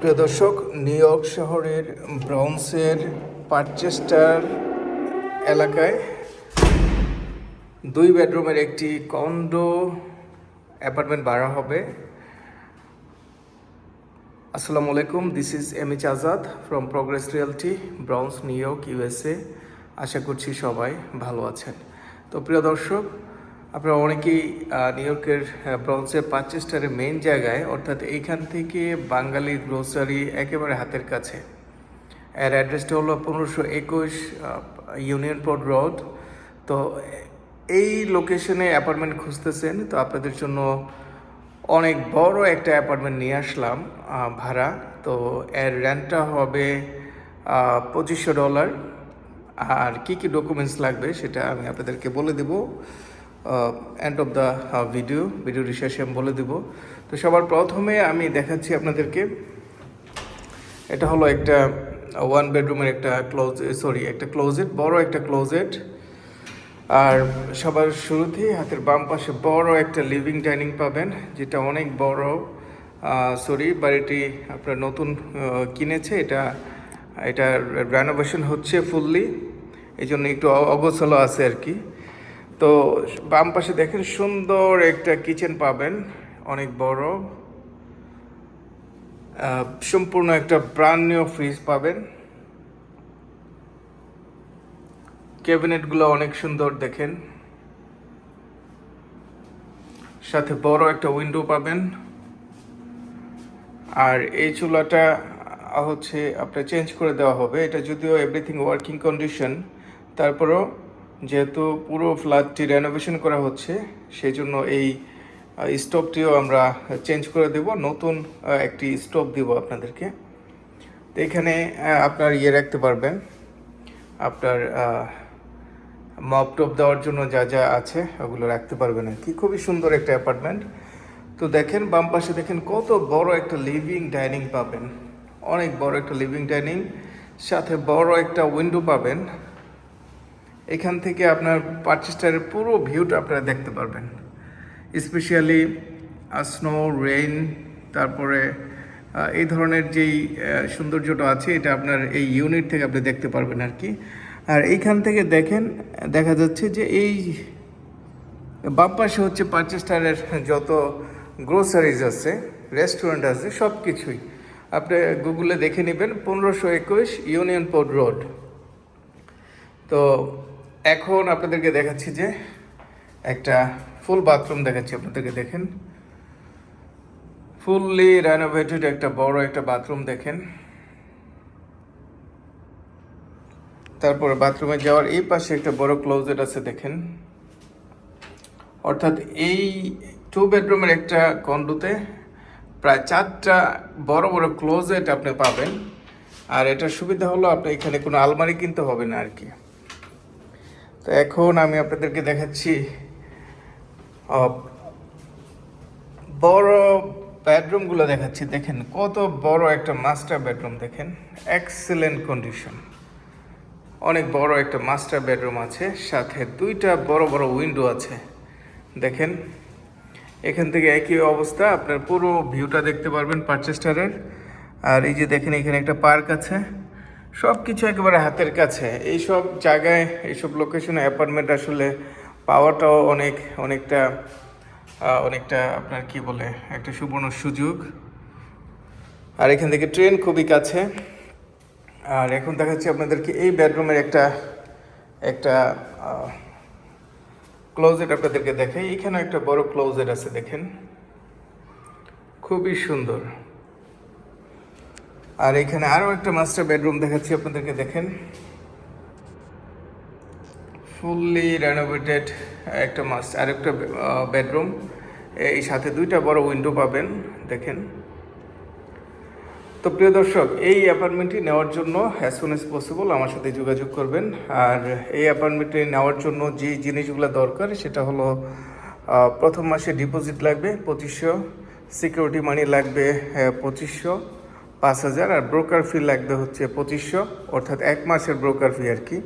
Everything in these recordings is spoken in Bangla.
প্রিয় দর্শক, নিউ ইয়র্ক শহরের ব্রাউন্সের পারচেস্টার এলাকায় দুই বেডরুমের একটি কন্ডো অ্যাপার্টমেন্ট ভাড়া হবে। আসসালামু আলাইকুম, this is M H Azad from progress realty Bronx New York USA আশা করছি সবাই ভালো আছেন। তো প্রিয় দর্শক আপনারা অনেকেই নিউ ইয়র্কের ব্রাউন্সের পাঁচেস্টারের মেন জায়গায়, অর্থাৎ এইখান থেকে বাঙালি গ্রোসারি একেবারে হাতের কাছে। এর অ্যাড্রেসটা হলো পনেরোশো একুশ ইউনিয়ন পোর্ট রোড তো এই লোকেশনে অ্যাপার্টমেন্ট খুঁজতেছেন, তো আপনাদের জন্য অনেক বড় একটা অ্যাপার্টমেন্ট নিয়ে আসলাম ভাড়া। তো এর রেন্টটা হবে পঁচিশশো ডলার। আর কি কি ডকুমেন্টস লাগবে সেটা আমি আপনাদেরকে বলে দেব। এন্ড অফ দ্য ভিডিও ভিডিওর শেষে আমি বলে দেব। তো সবার প্রথমে আমি দেখাচ্ছি আপনাদেরকে, এটা হলো একটা ওয়ান বেডরুমের একটা ক্লোজ সরি একটা ক্লোজেট বড় একটা ক্লোজেট আর সবার শুরুতেই হাতের বাম পাশে বড় একটা লিভিং ডাইনিং পাবেন, যেটা অনেক বড়। সরি বাড়িটি আপনার নতুন কিনেছে, এটা এটা রেনোভেশন হচ্ছে ফুললি এই জন্য একটু অগোছালো আছে আর কি। তো বাম পাশে দেখেন, সুন্দর একটা কিচেন পাবেন, অনেক বড়। সম্পূর্ণ একটা ব্রান্ড নিউ ফ্রিজ পাবেন। ক্যাবিনেটগুলো অনেক সুন্দর দেখেন। সাথে বড় একটা উইন্ডো পাবেন। আর এই চুলাটা হচ্ছে আপনার চেঞ্জ করে দেওয়া হবে। এটা যদিও এভরিথিং ওয়ার্কিং কন্ডিশন তারপরেও যেহেতু পুরো ফ্ল্যাটটি রেনোভেশন করা হচ্ছে সেই জন্য এই স্টোভটিও আমরা চেঞ্জ করে দেব। নতুন একটি স্টোভ দিব আপনাদেরকে। তো এখানে আপনার ইয়ে রাখতে পারবেন। আপনার মপ টপ দেওয়ার জন্য যা যা আছে, ওগুলো রাখতে পারবেন আর কি। খুবই সুন্দর একটা অ্যাপার্টমেন্ট তো দেখেন, বাম পাশে দেখেন কত বড় একটা লিভিং ডাইনিং পাবেন। অনেক বড় একটা লিভিং ডাইনিং সাথে বড় একটা উইন্ডো পাবেন। এখান থেকে আপনার পার্চেস্টারের পুরো ভিউটা আপনারা দেখতে পারবেন। স্পেশালি স্নো রেইন তারপরে এই ধরনের যেই সৌন্দর্যটা আছে, এটা আপনার এই ইউনিট থেকে আপনি দেখতে পারবেন আর কি। আর এইখান থেকে দেখেন, দেখা যাচ্ছে যে এই বাম পাশে হচ্ছে পার্চেস্টারের যত গ্রোসারিজ আছে রেস্টুরেন্ট আছে সব কিছুই আপনি গুগলে দেখে নেবেন, পনেরোশো একুশ ইউনিয়ন পোর্ট রোড তো এখন আপনাদেরকে দেখাচ্ছি যে একটা ফুল বাথরুম দেখাচ্ছি, আপনাদেরকে দেখেন। ফুললি রেনোভেটেড একটা বড় একটা বাথরুম দেখেন। তারপরে বাথরুমে যাওয়ার এই পাশে একটা বড় ক্লোজেট আছে দেখেন। অর্থাৎ এই টু বেডরুমের একটা কন্ডোতে প্রায় চারটা বড় বড় ক্লোজেট আপনি পাবেন। আর এটার সুবিধা হলো আপনি এখানে কোনো আলমারি কিনতে হবে না আর কি। তো এখন আমি আপনাদেরকে দেখাচ্ছি বড় বেডরুমগুলো দেখাচ্ছি। দেখেন কত বড় একটা মাস্টার বেডরুম দেখেন। এক্সেলেন্ট কন্ডিশন অনেক বড় একটা মাস্টার বেডরুম আছে, সাথে দুইটা বড় বড় উইন্ডো আছে। দেখেন, এখান থেকে একই অবস্থা, আপনার পুরো ভিউটা দেখতে পারবেন পারচেস্টারের। আর এই যে দেখেন, এখানে একটা পার্ক আছে। সব কিছু একেবারে হাতের কাছে। এই সব জায়গায়, এইসব লোকেশনে অ্যাপার্টমেন্ট আসলে পাওয়াটাও অনেক, অনেকটা অনেকটা আপনার কি বলে, একটা সুবর্ণ সুযোগ। আর এখান থেকে ট্রেন খুবই কাছে। আর এখন দেখাচ্ছি আপনাদেরকে এই বেডরুমের একটা একটা ক্লোজেট আপনাদেরকে দেখাই। এখানে একটা বড় ক্লোজেট আছে, দেখেন। খুবই সুন্দর। আর এখানে আরও একটা মাস্টার বেডরুম দেখাচ্ছি, আপনাদেরকে দেখেন। ফুললি রেনোভেটেড একটা মাস্ট আর একটা বেডরুম এই সাথে দুইটা বড় উইন্ডো পাবেন, দেখেন। তো প্রিয় দর্শক, এই অ্যাপার্টমেন্টটি নেওয়ার জন্য অ্যাজ সুন এস পসিবল আমার সাথে যোগাযোগ করবেন। আর এই অ্যাপার্টমেন্টটি নেওয়ার জন্য যে জিনিসগুলো দরকার, সেটা হলো প্রথম মাসে ডিপোজিট লাগবে পঁচিশশো সিকিউরিটি মানি লাগবে পঁচিশশো। পাঁচ হাজার আর ব্রোকার ফি লাগবে হচ্ছে পঁচিশশো, অর্থাৎ এক মাসের ব্রোকার ফি আর কি।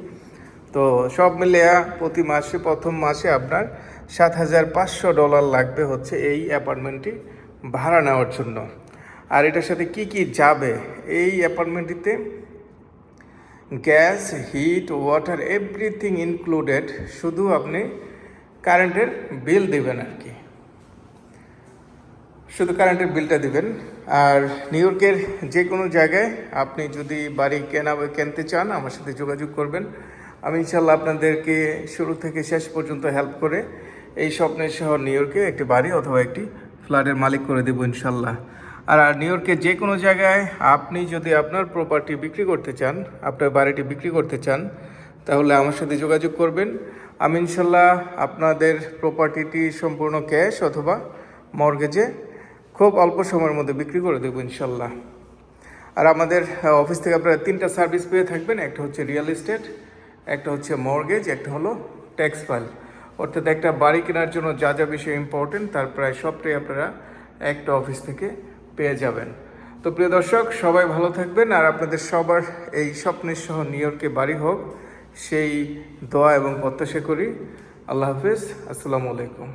তো সব মিলিয়ে প্রতি মাসে, প্রথম মাসে আপনার সাত হাজার পাঁচশো ডলার লাগবে হচ্ছে এই অ্যাপার্টমেন্টটি ভাড়া নেওয়ার জন্য। আর এটার সাথে কি কি যাবে? এই অ্যাপার্টমেন্টটিতে gas, heat, water everything included শুধু আপনি কারেন্টের বিল দেবেন আর কি। শুধু কারেন্টের বিলটা দিবেন। আর নিউ ইয়র্কের যে কোনো জায়গায় আপনি যদি বাড়ি কেনা বা কিনতে চান, আমার সাথে যোগাযোগ করবেন। আমি ইনশাল্লাহ আপনাদেরকে শুরু থেকে শেষ পর্যন্ত হেল্প করে এই স্বপ্নের শহর নিউ ইয়র্কে একটি বাড়ি অথবা একটি ফ্ল্যাটের মালিক করে দেবো ইনশাল্লাহ আর আর নিউ ইয়র্কের যে কোনো জায়গায় আপনি যদি আপনার প্রপার্টি বিক্রি করতে চান, আপনার বাড়িটি বিক্রি করতে চান, তাহলে আমার সাথে যোগাযোগ করবেন। আমি ইনশাল্লাহ আপনাদের প্রপার্টিটি সম্পূর্ণ ক্যাশ অথবা মর্গেজে খুব অল্প সময়ের মধ্যে বিক্রি করে দেবো ইনশাল্লাহ। আর আমাদের অফিস থেকে আপনারা তিনটা সার্ভিস পেয়ে থাকবেন, একটা হচ্ছে রিয়েল এস্টেট একটা হচ্ছে মর্গেজ একটা হলো ট্যাক্স ফাইল অর্থাৎ একটা বাড়ি কেনার জন্য যা যা বিষয় ইম্পর্টেন্ট তার প্রায় সবটাই আপনারা একটা অফিস থেকে পেয়ে যাবেন। তো প্রিয় দর্শক, সবাই ভালো থাকবেন, আর আপনাদের সবার এই স্বপ্নের সহ নিউ ইয়র্কে বাড়ি হোক, সেই দোয়া এবং প্রত্যাশা করি। আল্লাহ হাফিজ, আসসালামু আলাইকুম।